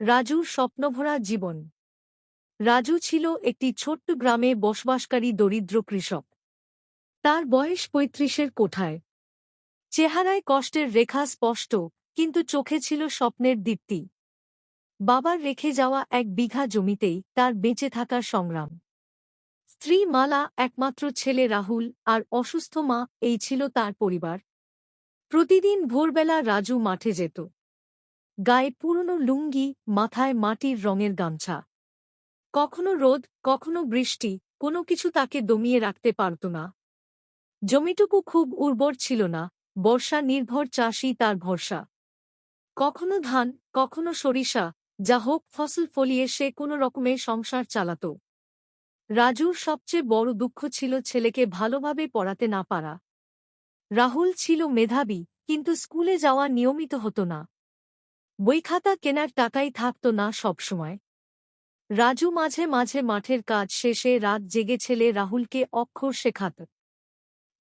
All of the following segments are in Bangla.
রাজুর স্বপ্নভরা জীবন। রাজু ছিল একটি ছোট্ট গ্রামে বসবাসকারী দরিদ্র কৃষক। তার বয়স পঁয়ত্রিশের কোঠায়। চেহারায় কষ্টের রেখা স্পষ্ট, কিন্তু চোখে ছিল স্বপ্নের দীপ্তি। বাবার রেখে যাওয়া এক বিঘা জমিতেই তার বেঁচে থাকার সংগ্রাম। স্ত্রী মালা, একমাত্র ছেলে রাহুল আর অসুস্থ মা, এই ছিল তার পরিবার। প্রতিদিন ভোরবেলা রাজু মাঠে যেত। গায়ে পুরনো লুঙ্গি, মাথায় মাটির রঙের গামছা। কখনো রোদ, কখনো বৃষ্টি, কোনো কিছু তাকে দমিয়ে রাখতে পারত না। জমিটুকু খুব উর্বর ছিল না, বর্ষা নির্ভর চাষই তার ভরসা। কখনো ধান, কখনো সরিষা, যা হোক ফসল ফলিয়ে সে কোনো রকমে সংসার চালাত। রাজুর সবচেয়ে বড় দুঃখ ছিল ছেলেকে ভালোভাবে পড়াতে না পারা। রাহুল ছিল মেধাবী, কিন্তু স্কুলে যাওয়া নিয়মিত হতো না। বইখাতা কেনার টাকাই থাকত না সবসময়। রাজু মাঝে মাঝে মাঠের কাজ শেষে রাত জেগে ছেলে রাহুলকে অক্ষর শেখাত।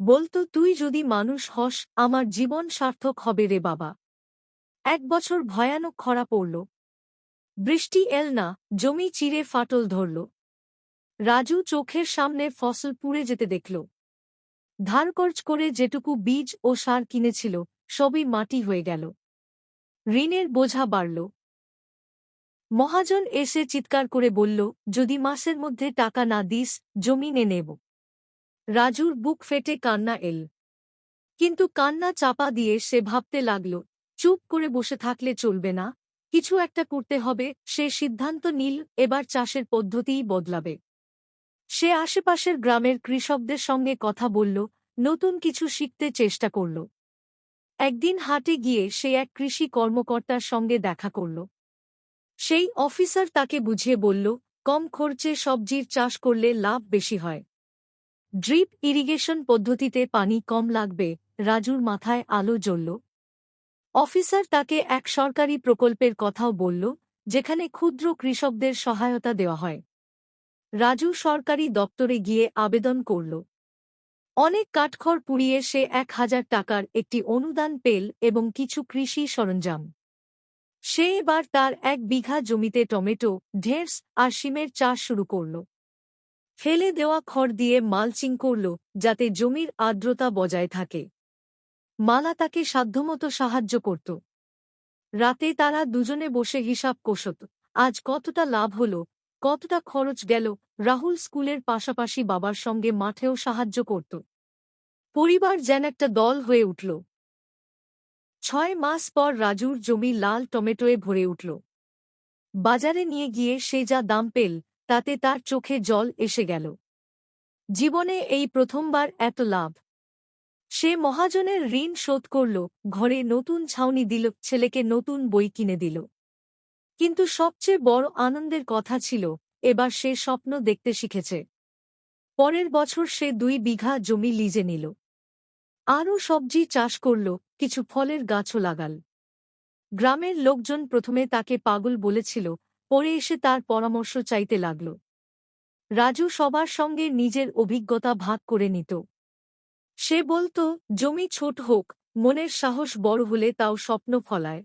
বলতো, তুই যদি মানুষ হস, আমার জীবন সার্থক হবে রে বাবা। এক বছর ভয়ানক খরা পড়ল। বৃষ্টি এল না জমি চিরে ফাটল ধরল। রাজু চোখের সামনে ফসল পুড়ে যেতে দেখল। ধারকর্জ করে যেটুকু বীজ ও সার কিনেছিল, সবই মাটি হয়ে গেল। ঋণের বোঝা বাড়ল। মহাজন এসে চিৎকার করে বলল, যদি মাসের মধ্যে টাকা না দিস জমিনে নেব রাজুর বুক ফেটে কান্না এল। কিন্তু কান্না চাপা দিয়ে সে ভাবতে লাগল, চুপ করে বসে থাকলে চলবে না। কিছু একটা করতে হবে সে সিদ্ধান্ত নিল, এবার চাষের পদ্ধতিই বদলাবে। সে আশেপাশের গ্রামের কৃষকদের সঙ্গে কথা বলল, নতুন কিছু শিখতে চেষ্টা করল। একদিন হাটে গিয়ে সে এক কৃষি কর্মকর্তার সঙ্গে দেখা করল। সেই অফিসার তাকে বুঝিয়ে বলল, কম খরচে সবজির চাষ করলে লাভ বেশি হয়। ড্রিপ ইরিগেশন পদ্ধতিতে পানি কম লাগবে, রাজুর মাথায় আলো জ্বলল। অফিসার তাকে এক সরকারি প্রকল্পের কথাও বলল, যেখানে ক্ষুদ্র কৃষকদের সহায়তা দেওয়া হয়। রাজু সরকারি দপ্তরে গিয়ে আবেদন করল। অনেক কাঠখড় পুড়িয়ে সে এক হাজার টাকার একটি অনুদান পেল এবং কিছু কৃষি সরঞ্জাম। সে এবার তার এক বিঘা জমিতে টমেটো, ঢেঁড়স আর শিমের চাষ শুরু করল। ফেলে দেওয়া খড় দিয়ে মালচিং করল যাতে জমির আর্দ্রতা বজায় থাকে। মালা তাকে সাধ্যমতো সাহায্য করত। রাতে তারা দুজনে বসে হিসাব কষত, আজ কতটা লাভ হল কতটা খরচ গেল, রাহুল স্কুলের পাশাপাশি বাবার সঙ্গে মাঠেও সাহায্য করত। পরিবার যেন একটা দল হয়ে উঠল। ছয় মাস পর রাজুর জমি লাল টমেটোয়ে ভরে উঠল। বাজারে নিয়ে গিয়ে সে যা দাম পেল, তাতে তার চোখে জল এসে গেল। জীবনে এই প্রথমবার এত লাভ। সে মহাজনের ঋণ শোধ করল, ঘরে নতুন ছাউনি দিল, ছেলেকে নতুন বই কিনে দিল। কিন্তু সবচেয়ে বড় আনন্দের কথা ছিল, এবার সে স্বপ্ন দেখতে শিখেছে। পরের বছর সে দুই বিঘা জমি লিজে নিল। আরও সবজি চাষ করল, কিছু ফলের গাছও লাগাল। গ্রামের লোকজন প্রথমে তাকে পাগল বলেছিল, পরে এসে তার পরামর্শ চাইতে লাগল। রাজু সবার সঙ্গে নিজের অভিজ্ঞতা ভাগ করে নিত। সে বলত, জমি ছোট হোক, মনের সাহস বড় হলে তাও স্বপ্ন ফলায়।